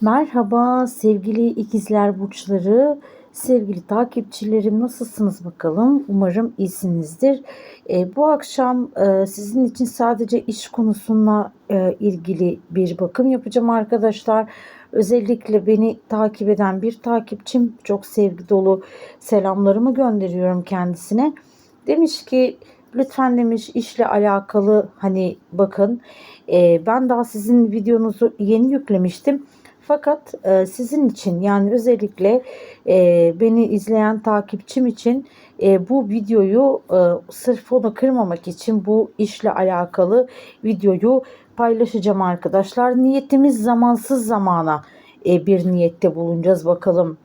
Merhaba sevgili ikizler burçları, sevgili takipçilerim nasılsınız bakalım? Umarım iyisinizdir. E, bu akşam e, sizin için sadece iş konusuna e, ilgili bir bakım yapacağım arkadaşlar. Özellikle beni takip eden bir takipçim çok sevgi dolu selamlarımı gönderiyorum kendisine. Demiş ki lütfen demiş işle alakalı hani bakın e, ben daha sizin videonuzu yeni yüklemiştim. Fakat e, sizin için yani özellikle e, beni izleyen takipçim için e, bu videoyu e, sırf onu kırmamak için bu işle alakalı videoyu paylaşacağım arkadaşlar. Niyetimiz zamansız zamana e, bir niyette bulunacağız bakalım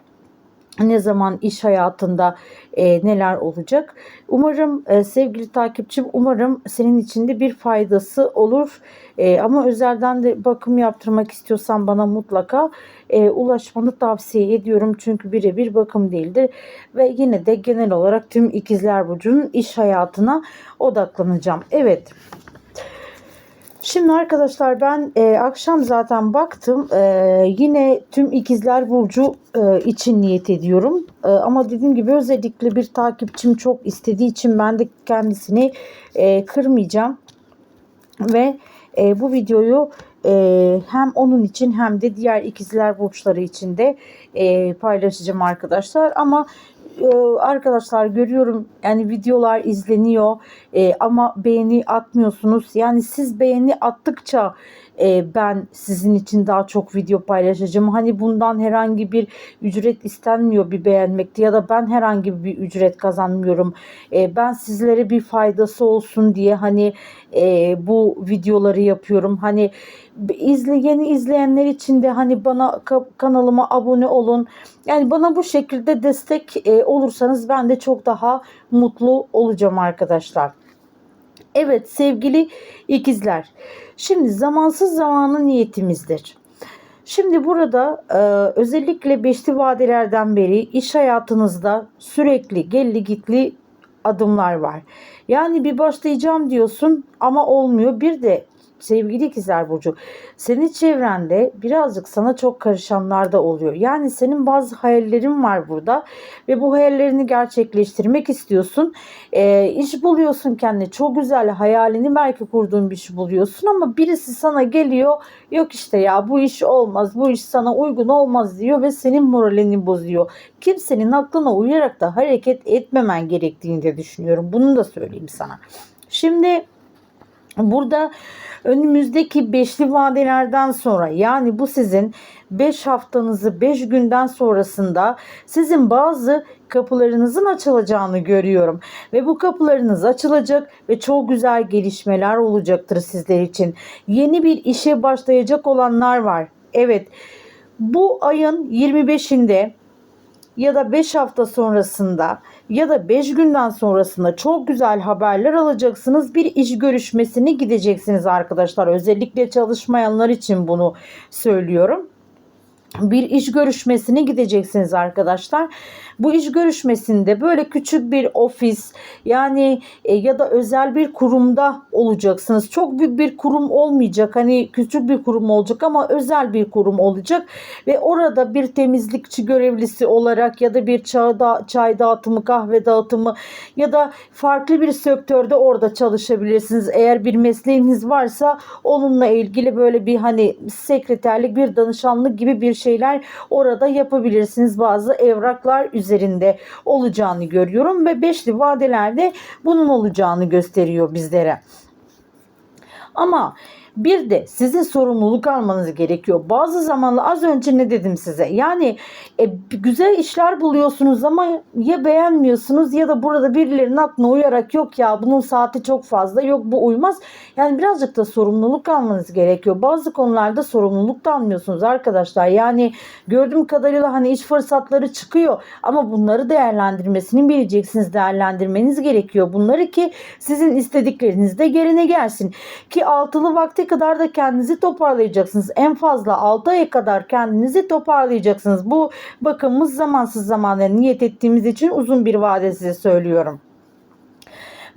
ne zaman iş hayatında e, neler olacak. Umarım e, sevgili takipçim umarım senin için de bir faydası olur. E, ama özelden de bakım yaptırmak istiyorsan bana mutlaka e, ulaşmanı tavsiye ediyorum. Çünkü birebir bakım değildir. Ve yine de genel olarak tüm ikizler burcunun iş hayatına odaklanacağım. Evet. Şimdi arkadaşlar ben e, akşam zaten baktım e, yine tüm ikizler burcu e, için niyet ediyorum. E, ama dediğim gibi özellikle bir takipçim çok istediği için ben de kendisini e, kırmayacağım. Ve e, bu videoyu e, hem onun için hem de diğer ikizler burçları için de e, paylaşacağım arkadaşlar. Ama arkadaşlar görüyorum yani videolar izleniyor e, ama beğeni atmıyorsunuz. Yani siz beğeni attıkça e, ben sizin için daha çok video paylaşacağım. Hani bundan herhangi bir ücret istenmiyor bir beğenmekte ya da ben herhangi bir ücret kazanmıyorum. E, ben sizlere bir faydası olsun diye hani e, bu videoları yapıyorum. Hani izle yeni izleyenler için de hani bana kanalıma abone olun. Yani bana bu şekilde destek e, olursanız ben de çok daha mutlu olacağım arkadaşlar. Evet sevgili ikizler. Şimdi zamansız zamanı niyetimizdir. Şimdi burada e, özellikle beşli vadelerden beri iş hayatınızda sürekli gelli gitli adımlar var. Yani bir başlayacağım diyorsun ama olmuyor. Bir de sevgili ikizler burcu senin çevrende birazcık sana çok karışanlar da oluyor. Yani senin bazı hayallerin var burada ve bu hayallerini gerçekleştirmek istiyorsun. E, iş buluyorsun kendine çok güzel hayalini belki kurduğun bir iş buluyorsun ama birisi sana geliyor yok işte ya bu iş olmaz bu iş sana uygun olmaz diyor ve senin moralini bozuyor. Kimsenin aklına uyarak da hareket etmemen gerektiğini de düşünüyorum. Bunu da söyleyeyim sana. Şimdi burada önümüzdeki beşli vadelerden sonra yani bu sizin 5 haftanızı 5 günden sonrasında sizin bazı kapılarınızın açılacağını görüyorum. Ve bu kapılarınız açılacak ve çok güzel gelişmeler olacaktır sizler için. Yeni bir işe başlayacak olanlar var. Evet bu ayın 25'inde ya da 5 hafta sonrasında ya da 5 günden sonrasında çok güzel haberler alacaksınız. Bir iş görüşmesine gideceksiniz arkadaşlar. Özellikle çalışmayanlar için bunu söylüyorum bir iş görüşmesine gideceksiniz arkadaşlar. Bu iş görüşmesinde böyle küçük bir ofis yani e, ya da özel bir kurumda olacaksınız. Çok büyük bir kurum olmayacak. Hani küçük bir kurum olacak ama özel bir kurum olacak ve orada bir temizlikçi görevlisi olarak ya da bir çay, da, çay dağıtımı, kahve dağıtımı ya da farklı bir sektörde orada çalışabilirsiniz. Eğer bir mesleğiniz varsa onunla ilgili böyle bir hani sekreterlik, bir danışanlık gibi bir şeyler orada yapabilirsiniz. Bazı evraklar üzerinde olacağını görüyorum ve beşli vadelerde bunun olacağını gösteriyor bizlere. Ama bir de sizin sorumluluk almanız gerekiyor. Bazı zamanlar az önce ne dedim size? Yani e, güzel işler buluyorsunuz ama ya beğenmiyorsunuz ya da burada birilerinin aklına uyarak yok ya bunun saati çok fazla yok bu uymaz. Yani birazcık da sorumluluk almanız gerekiyor. Bazı konularda sorumluluk da almıyorsunuz arkadaşlar. Yani gördüğüm kadarıyla hani iş fırsatları çıkıyor ama bunları değerlendirmesini bileceksiniz. Değerlendirmeniz gerekiyor. Bunları ki sizin istedikleriniz de yerine gelsin. Ki altılı vakti vakte kadar da kendinizi toparlayacaksınız. En fazla 6 aya kadar kendinizi toparlayacaksınız. Bu bakımımız zamansız zamanda niyet ettiğimiz için uzun bir vade size söylüyorum.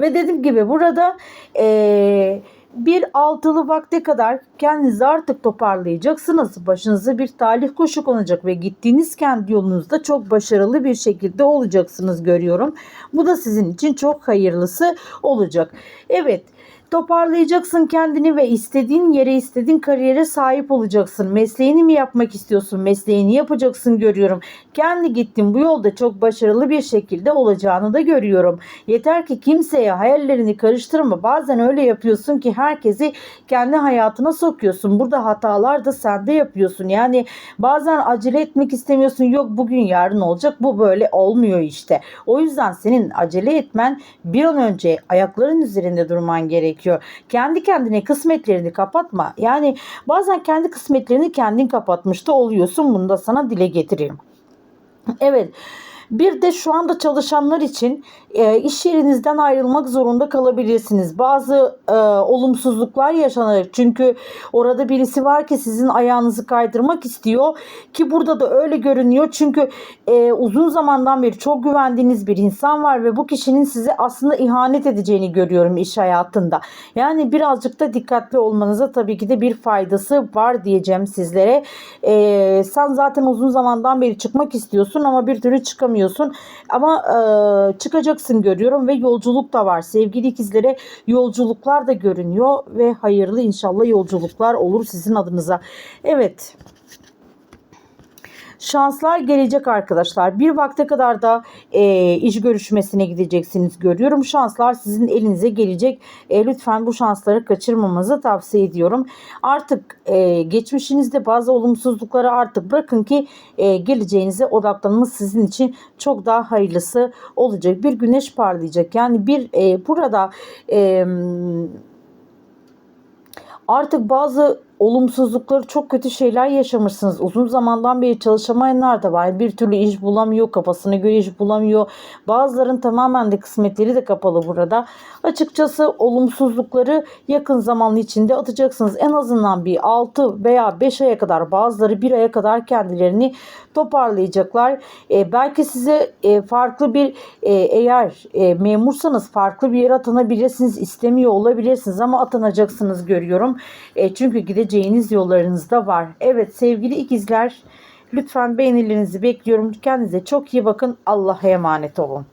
Ve dediğim gibi burada eee bir altılı vakte kadar kendinizi artık toparlayacaksınız. Başınıza bir talih kuşu konacak ve gittiğiniz kendi yolunuzda çok başarılı bir şekilde olacaksınız görüyorum. Bu da sizin için çok hayırlısı olacak. Evet toparlayacaksın kendini ve istediğin yere istediğin kariyere sahip olacaksın. Mesleğini mi yapmak istiyorsun? Mesleğini yapacaksın görüyorum. Kendi gittin bu yolda çok başarılı bir şekilde olacağını da görüyorum. Yeter ki kimseye hayallerini karıştırma. Bazen öyle yapıyorsun ki herkesi kendi hayatına sokuyorsun. Burada hatalar da sende yapıyorsun. Yani bazen acele etmek istemiyorsun. Yok bugün yarın olacak. Bu böyle olmuyor işte. O yüzden senin acele etmen bir an önce ayakların üzerinde durman gerekiyor. Kendi kendine kısmetlerini kapatma. Yani bazen kendi kısmetlerini kendin kapatmış da oluyorsun. Bunu da sana dile getireyim. Evet. Bir de şu anda çalışanlar için e, iş yerinizden ayrılmak zorunda kalabilirsiniz. Bazı e, olumsuzluklar yaşanır. Çünkü orada birisi var ki sizin ayağınızı kaydırmak istiyor. Ki burada da öyle görünüyor. Çünkü e, uzun zamandan beri çok güvendiğiniz bir insan var ve bu kişinin size aslında ihanet edeceğini görüyorum iş hayatında. Yani birazcık da dikkatli olmanıza tabii ki de bir faydası var diyeceğim sizlere. E, sen zaten uzun zamandan beri çıkmak istiyorsun ama bir türlü çıkamıyorsun. Ama e, çıkacaksın görüyorum ve yolculuk da var. Sevgili ikizlere yolculuklar da görünüyor ve hayırlı inşallah yolculuklar olur sizin adınıza. Evet. Şanslar gelecek arkadaşlar. Bir vakte kadar da e, iş görüşmesine gideceksiniz görüyorum. Şanslar sizin elinize gelecek. E, lütfen bu şansları kaçırmamanızı tavsiye ediyorum. Artık e, geçmişinizde bazı olumsuzlukları artık bırakın ki e, geleceğinize odaklanmanız sizin için çok daha hayırlısı olacak. Bir güneş parlayacak. Yani bir e, burada e, artık bazı olumsuzlukları çok kötü şeyler yaşamışsınız. Uzun zamandan beri çalışamayanlar da var. Bir türlü iş bulamıyor, kafasına göre iş bulamıyor. Bazıların tamamen de kısmetleri de kapalı burada. Açıkçası olumsuzlukları yakın zaman içinde atacaksınız. En azından bir 6 veya 5 aya kadar bazıları 1 aya kadar kendilerini toparlayacaklar. E, belki size e, farklı bir e, eğer e, memursanız farklı bir yere atanabilirsiniz. istemiyor olabilirsiniz ama atanacaksınız görüyorum. E, çünkü gideceğiniz yollarınızda var. Evet sevgili ikizler lütfen beğenilerinizi bekliyorum. Kendinize çok iyi bakın. Allah'a emanet olun.